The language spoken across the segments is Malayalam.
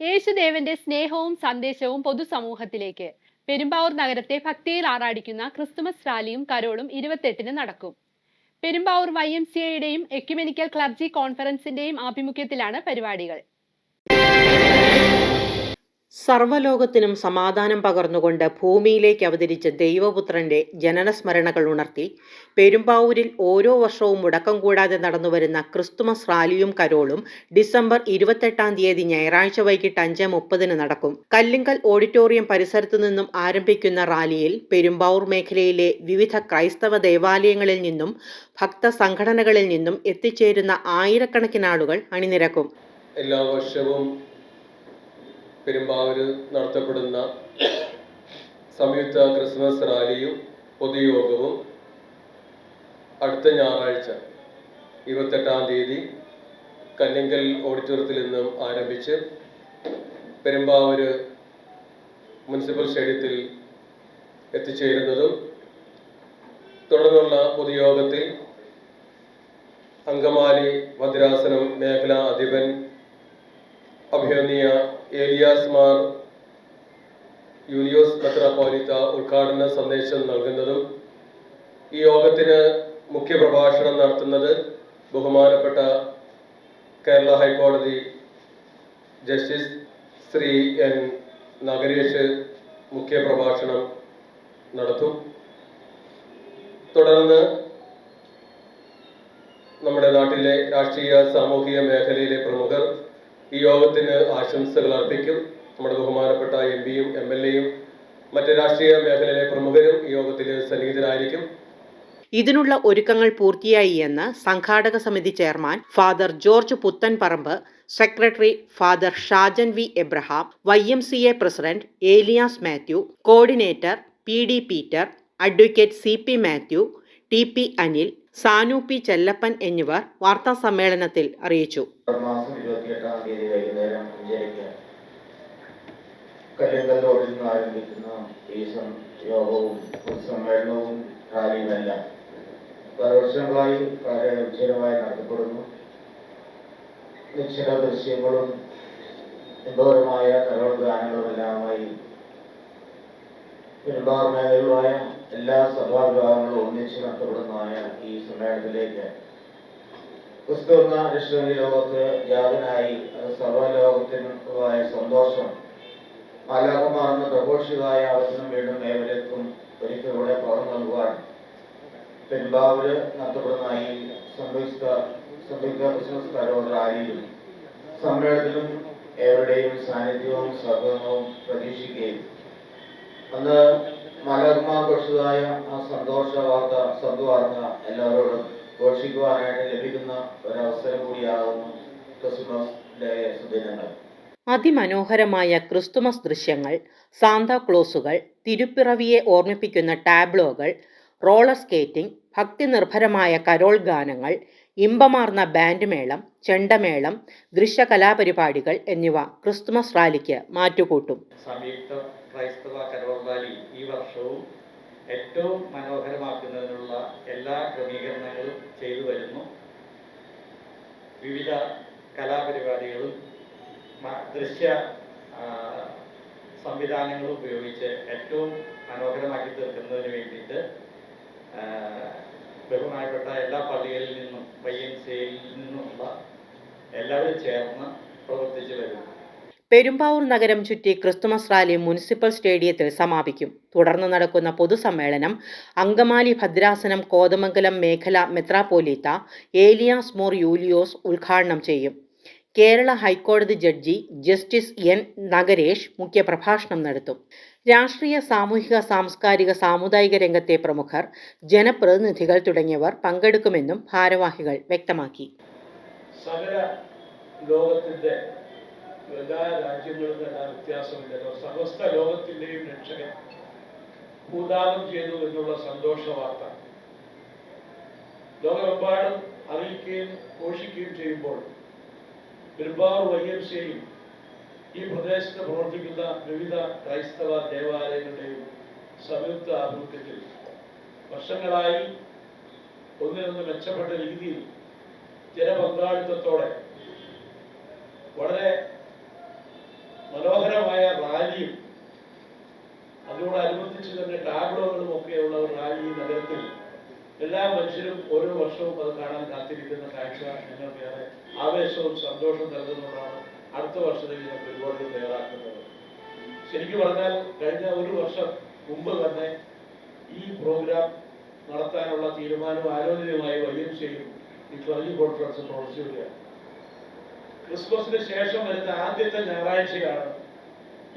യേശുദേവന്റെ സ്നേഹവും സന്ദേശവും പൊതുസമൂഹത്തിലേക്ക്. പെരുമ്പാവൂർ നഗരത്തെ ഭക്തിയിൽ ആറാടിക്കുന്ന ക്രിസ്തുമസ് റാലിയും കരോളും ഇരുപത്തെട്ടിന് നടക്കും. പെരുമ്പാവൂർ വൈ എം സി എയുടെയും എക്യുമെനിക്കൽ ക്ലർജി കോൺഫറൻസിന്റെയും ആഭിമുഖ്യത്തിലാണ് പരിപാടികൾ. സർവലോകത്തിനും സമാധാനം പകർന്നുകൊണ്ട് ഭൂമിയിലേക്ക് അവതരിച്ച ദൈവപുത്രന്റെ ജനനസ്മരണകൾ ഉണർത്തി പെരുമ്പാവൂരിൽ ഓരോ വർഷവും മുടക്കം കൂടാതെ നടന്നുവരുന്ന ക്രിസ്തുമസ് റാലിയും കരോളും ഡിസംബർ ഇരുപത്തെട്ടാം തീയതി ഞായറാഴ്ച വൈകിട്ട് അഞ്ച് മുപ്പതിന് നടക്കും. കല്ലിങ്കൽ ഓഡിറ്റോറിയം പരിസരത്തു നിന്നും ആരംഭിക്കുന്ന റാലിയിൽ പെരുമ്പാവൂർ മേഖലയിലെ വിവിധ ക്രൈസ്തവ ദേവാലയങ്ങളിൽ നിന്നും ഭക്ത സംഘടനകളിൽ നിന്നും എത്തിച്ചേരുന്ന ആയിരക്കണക്കിന് ആളുകൾ അണിനിരക്കും. എല്ലാ വർഷവും പെരുമ്പാവൂര് നടത്തപ്പെടുന്ന സംയുക്ത ക്രിസ്മസ് റാലിയും പൊതുയോഗവും അടുത്ത ഞായറാഴ്ച ഇരുപത്തെട്ടാം തീയതി കല്ലിങ്കൽ ഓഡിറ്റോറിയത്തിൽ നിന്നും ആരംഭിച്ച് പെരുമ്പാവൂര് മുനിസിപ്പൽ സ്റ്റേഡിയത്തിൽ എത്തിച്ചേരുന്നതും തുടർന്നുള്ള പൊതുയോഗത്തിൽ അങ്കമാലി ഭദ്രാസനം മേഖലാ അധിപൻ അഭിനന്ദിയ ഏലിയാസ് മാർ യൂലിയോസ് മെത്രാപ്പോലിത്ത ഉദ്ഘാടന സന്ദേശം നൽകുന്നതും ഈ യോഗത്തിന് മുഖ്യപ്രഭാഷണം നടത്തുന്നത് ബഹുമാനപ്പെട്ട കേരള ഹൈക്കോടതി ജസ്റ്റിസ് ശ്രീ എൻ നഗരേഷ് മുഖ്യപ്രഭാഷണം നടത്തും. തുടർന്ന് നമ്മുടെ നാട്ടിലെ രാഷ്ട്രീയ സാമൂഹിക മേഖലയിലെ പ്രമുഖർ ഈ യോഗത്തിന് ആശംസകൾ അർപ്പിക്കും. നമ്മുടെ ബഹുമാനപ്പെട്ട എം പിയും എം എൽ എയും മറ്റ് രാഷ്ട്രീയ മേഖലയിലെ പ്രമുഖരും ഈ യോഗത്തിൽ സന്നിഹിതരായിരിക്കും. ഇതിനുള്ള ഒരുക്കങ്ങൾ പൂർത്തിയായി എന്ന് സംഘാടക സമിതി chairman father George Puthenparambu secretary father Shajan V Abraham Y M C A president Elias Mathew coordinator P D Peter advocate C P Mathew T P Anil Sanu P Chellappan എന്നിവർ വാർത്താ സമ്മേളനത്തിൽ അറിയിച്ചു. റോഡിൽ നിന്ന് ആരംഭിക്കുന്ന ഈ യോഗവും വർഷങ്ങളായി വളരെ വിജയമായി നടത്തപ്പെടുന്നു. നിശ്ചല ദൃശ്യങ്ങളും എന്തോരമായ കരോൾ ഗാനങ്ങളുമെല്ലാമായി പെരുമ്പാർ മേഖലയിലുമായ എല്ലാ സഭാവിഭാഗങ്ങളും ഒന്നിച്ച് നടത്തപ്പെടുന്നതായ ഈ സമ്മേളനത്തിലേക്ക് ക്രിസ്തു എന്ന രക്ഷകന്റെ ലോകത്ത് ജാതനായി അത് സർവലോകത്തിനുള്ളതായ സന്തോഷം മാലാകമാർന്ന പ്രഘോഷിതായ അവസരം വീണ്ടും ഏവരേക്കും ഒരിക്കൽ കൂടെ പകർന്നു നൽകുവാൻ പെരുമ്പാവൂര് നടത്തപ്പെടുന്ന ഈ സംയുക്ത സംയുക്ത ബിസിനസ് കരോൾ റാലിയിലും സമ്മേളനത്തിലും ഏവരുടെയും സാന്നിധ്യവും സഹകരണവും പ്രതീക്ഷിക്കുകയും. അന്ന് മാലാകമാർ ഘോഷിതായ ആ സന്തോഷ വാർത്ത സദ്വാർത്ത എല്ലാവരോടും ഘോഷിക്കുവാനായിട്ട് ലഭിക്കുന്ന ഒരവസരം കൂടിയാകുന്നു ക്രിസ്മസ് ഡേ സുദിനങ്ങൾ. അതിമനോഹരമായ ക്രിസ്തുമസ് ദൃശ്യങ്ങൾ സാന്താക്ലോസുകൾ തിരുപ്പിറവിയെ ഓർമ്മിപ്പിക്കുന്ന ടാബ്ലോകൾ റോളർ സ്കേറ്റിംഗ് ഭക്തിനിർഭരമായ കരോൾ ഗാനങ്ങൾ ഇമ്പമാർന്ന ബാൻഡ് മേളം ചെണ്ടമേളം ദൃശ്യകലാപരിപാടികൾ എന്നിവ ക്രിസ്തുമസ് റാലിക്ക് മാറ്റുകൂട്ടും. സംയുക്ത ക്രൈസ്തവ കരോർബാലി ഈ വർഷവും ഏറ്റവും മനോഹരമാക്കുന്നതിനുള്ള എല്ലാ ക്രമീകരണങ്ങളും ചെയ്തു വരുന്നു. വിവിധ കലാപരിപാടികളും ദൃശ്യ സംവിധാനങ്ങൾ ഉപയോഗിച്ച് ഏറ്റവും മനോഹരമാക്കി തീർക്കുന്നതിന് വേണ്ടിയിട്ട് ബഹുമാനപ്പെട്ട എല്ലാ പള്ളികളിൽ നിന്നും വൈ എം സിയിൽ നിന്നുമുള്ള എല്ലാവരും ചേർന്ന് പ്രവർത്തിച്ചു വരുന്നു. പെരുമ്പാവൂർ നഗരം ചുറ്റി ക്രിസ്തുമസ് റാലി മുനിസിപ്പൽ സ്റ്റേഡിയത്തിൽ സമാപിക്കും. തുടർന്ന് നടക്കുന്ന പൊതുസമ്മേളനം അങ്കമാലി ഭദ്രാസനം കോതമംഗലം മേഖല മെത്രാപോലീത്ത ഏലിയാസ് മോർ യൂലിയോസ് ഉദ്ഘാടനം ചെയ്യും. കേരള ഹൈക്കോടതി ജഡ്ജി ജസ്റ്റിസ് എൻ നഗരേഷ് മുഖ്യപ്രഭാഷണം നടത്തും. രാഷ്ട്രീയ സാമൂഹിക സാംസ്കാരിക സാമുദായിക രംഗത്തെ പ്രമുഖർ ജനപ്രതിനിധികൾ തുടങ്ങിയവർ പങ്കെടുക്കുമെന്നും ഭാരവാഹികൾ വ്യക്തമാക്കി. എല്ലാ രാജ്യങ്ങളും എല്ലാ വ്യത്യാസമില്ലല്ലോ സമസ്ത ലോകത്തിന്റെയും രക്ഷകൻ ഭൂദാനം ചെയ്തു എന്നുള്ള സന്തോഷ വാർത്ത ലോകമെമ്പാടും അറിയിക്കുകയും ഘോഷിക്കുകയും ചെയ്യുമ്പോൾ പെരുമ്പാവൂർ വൈ ഈ പ്രദേശത്ത് പ്രവർത്തിക്കുന്ന വിവിധ ക്രൈസ്തവ ദേവാലയങ്ങളുടെയും സംയുക്ത ആഭിമുഖ്യത്തിൽ വർഷങ്ങളായി ഒന്നിനൊന്ന് മെച്ചപ്പെട്ട രീതിയിൽ ജനപങ്കാളിത്തത്തോടെ വളരെ എല്ലാ മനുഷ്യരും ഓരോ വർഷവും അത് കാണാൻ കാത്തിരിക്കുന്ന കാഴ്ച ഞങ്ങൾക്ക് ആവേശവും സന്തോഷവും നൽകുന്നതാണ് അടുത്ത വർഷത്തേക്ക് ഞങ്ങൾ പരിപാടികൾ തയ്യാറാക്കുന്നത്. ശരിക്കും പറഞ്ഞാൽ കഴിഞ്ഞ ഒരു വർഷം മുമ്പ് തന്നെ ഈ പ്രോഗ്രാം നടത്താനുള്ള തീരുമാനവും ആലോചനയുമായി വൈ സിയും ഈ പറഞ്ഞു കോൺഫറൻസ് പ്രവർത്തിക്കുകയാണ് ക്രിസ്മസിന് ശേഷം വരുന്ന ആദ്യത്തെ ഞായറാഴ്ചയാണ്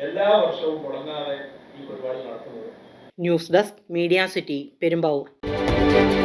എല്ലാ വർഷവും മുടങ്ങാതെ ഈ പരിപാടി നടത്തുന്നത്. News desk media city Perumbavoor. Música